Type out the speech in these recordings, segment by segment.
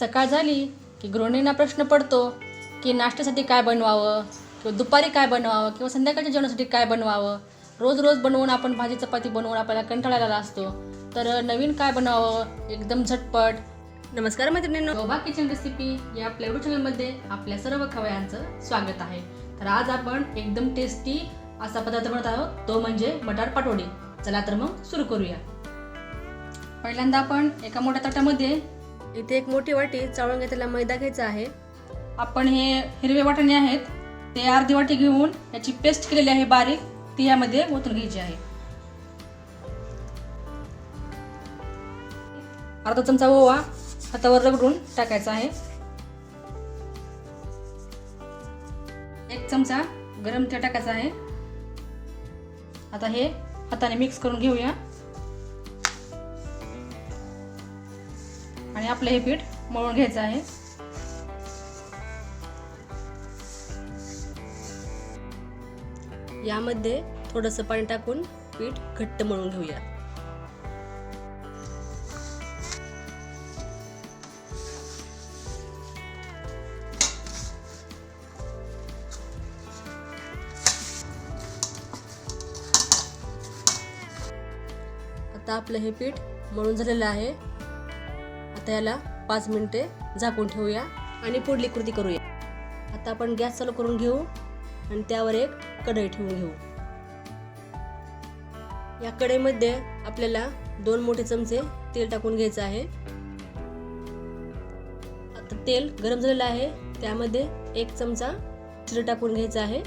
सकाळ झाली की गृहिणींना प्रश्न पडतो की नाश्त्यासाठी काय बनवावं? किंवा दुपारी काय बनवावं? किंवा संध्याकाळच्या जेवणासाठी काय बनवावं? रोज रोज बनवून आपण भाजी चपाती बनवून आपल्याला कंटाळायला असतो. तर नवीन काय बनवावं? एकदम झटपट. नमस्कार मैत्रिणींनो. शोभा किचन रेसिपी या आपल्या युट्यूब चॅनलमध्ये आपल्या सर्व खवयांचं स्वागत आहे. तर आज आपण एकदम टेस्टी असा पदार्थ बनवत आहोत. तो म्हणजे मटार पाटोडी. चला तर मग सुरू करूया. पहिल्यांदा आपण एका मोठ्या ताटामध्ये इथे एक मोठी वाटी चाळून घेतलेला मैदा घ्यायचा आहे. आपण हे हिरवे वाटाणे आहेत ते अर्धी वाटी घेऊन याची पेस्ट केलेली आहे बारीक ती यामध्ये ओतून घ्यायची आहे. अर्धा चमचा ओवा हातावर रगडून टाकायचा आहे. एक चमचा गरम तेल टाकायचा आहे. आता हे हाताने मिक्स करून घेऊया. आणि आपलं हे पीठ मळून घ्यायचं आहे. यामध्ये थोडंसं पाणी टाकून पीठ घट्ट मळून घेऊया. आता आपलं हे पीठ मळून झालेलं आहे. आता याला पाच मिनिटे झाकून ठेवूया आणि पुढली कृती करूया. आता आपण गॅस चालू करून घेऊ आणि त्यावर एक कढई ठेवून घेऊ. या कढईमध्ये आपल्याला दोन मोठे चमचे तेल टाकून घ्यायचं आहे. आता तेल गरम झालेलं आहे. त्यामध्ये एक चमचा जिरं टाकून घ्यायचं आहे.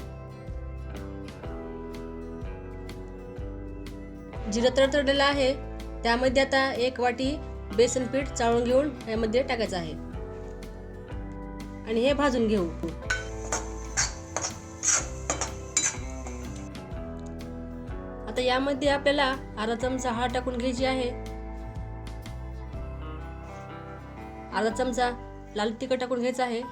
जिरं तडतडलेलं आहे. त्यामध्ये आता एक वाटी बेसन पीठ चाळून घेऊन यामध्ये टाकायचं आहे. आणि हे भाजून घेऊ. आता यामध्ये आपल्याला अर्धा चमचा हळद टाकून घ्यायची आहे. अर्धा चमचा लाल तिखट टाकून घ्यायचा आहे.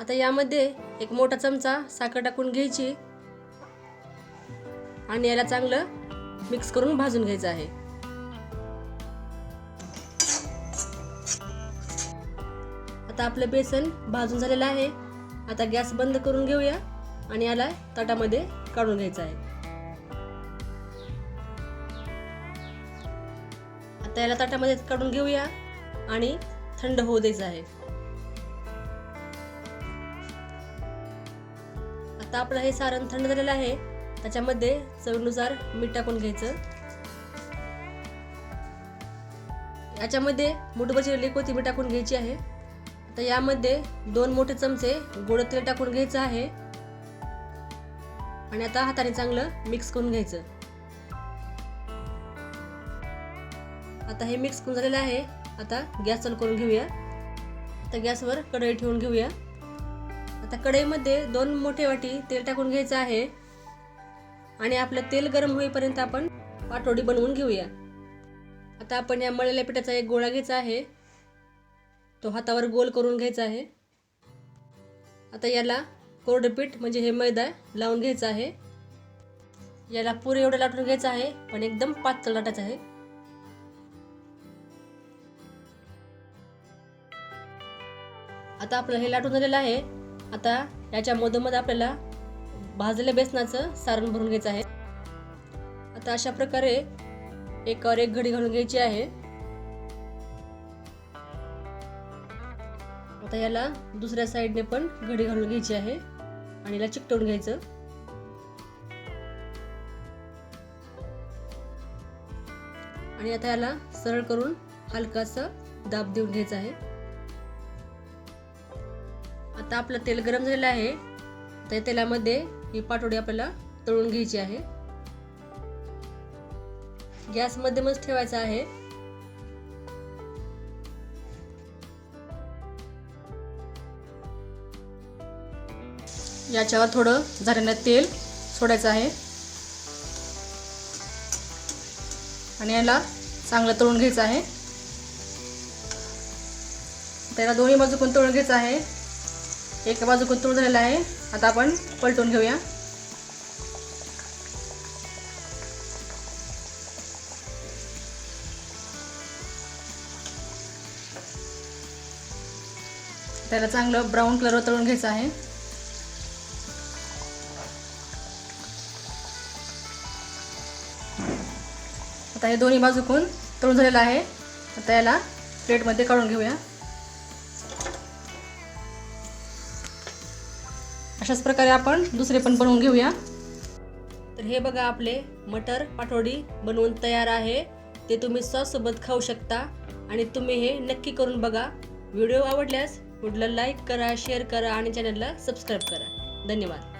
आता यामध्ये एक मोठा चमचा साखर टाकून घ्यायची. आणि याला चांगलं मिक्स करून भाजून घ्यायचं आहे. आता आपलं बेसन भाजून झालेलं आहे. आता गॅस बंद करून घेऊया आणि याला ताटामध्ये काढून घ्यायचं आहे. आता याला ताटामध्ये काढून घेऊया आणि थंड होऊ द्यायचं आहे. आता आपलं हे सारण थंड झालेलं आहे. त्याच्यामध्ये चवीनुसार मीठ टाकून घ्यायचं. याच्यामध्ये मुठभर चिरलेली कोथिंबीर टाकून घ्यायची आहे. आता यामध्ये दोन मोठे चमचे गोड तेल टाकून घ्यायचं आहे. आणि आता हाताने चांगलं मिक्स करून घ्यायचं. आता हे मिक्स करून झालेलं आहे. आता गॅस चालू करून घेऊया. आता गॅसवर कढई ठेवून घेऊया. आता कढईमध्ये दोन मोठे वाटी तेल टाकून घ्यायचं आहे. आणि आपलं तेल गरम होईपर्यंत आपण पाटोडी बनवून घेऊया. आता आपण या मळलेल्या पिठाचा एक गोळा घ्यायचा आहे. तो हातावर गोल करून घ्यायचा आहे. आता याला कोरडं पीठ म्हणजे हे मैदा लावून घ्यायचं आहे. याला पुरे एवढं लाटून घ्यायचं आहे पण एकदम पातळ लाटायचं आहे. आता आपलं हे लाटून झालेलं आहे. आता याच्या मधोमध आपल्याला भाजलेल्या बेसनाचं सारण भरून घ्यायचं आहे. आता अशा प्रकारे एकावर एक घडी घालून घ्यायची आहे. आता याला दुसऱ्या साईडने पण घडी घालून घ्यायची आहे आणि याला चिकटवून घ्यायचं. आणि आता याला सरळ करून हलकासा दाब देऊन घ्यायचा आहे. आता आपलं तेल गरम झालेलं आहे. त्या तेलामध्ये ही पाटोडी आपल्याला तळून घ्यायची आहे. गॅस मध्यमच ठेवायचा आहे. याच्यावर थोडं झालेलं तेल सोडायचं आहे. आणि याला चांगलं तळून घ्यायचं आहे. त्याला दोन्ही बाजूकडून तळून घ्यायचं आहे. एका बाजूकडून तळून झालेलं आहे. आता आपण पलटून घेऊया. त्याला चांगलं ब्राऊन कलर तळून घ्यायचं आहे. आता हे दोन्ही बाजूकून तळून झालेलं आहे. आता याला प्लेटमध्ये काढून घेऊया. अशाच प्रकारे आपण दुसरे पण बनवून घेऊया. तर हे बघा आपले मटर पाठोडी बनवून तयार आहे. ते तुम्ही सॉससोबत खाऊ शकता आणि तुम्ही हे नक्की करून बघा. व्हिडिओ आवडल्यास व्हिडिओला लाईक करा शेअर करा आणि चॅनलला सबस्क्राईब करा. धन्यवाद.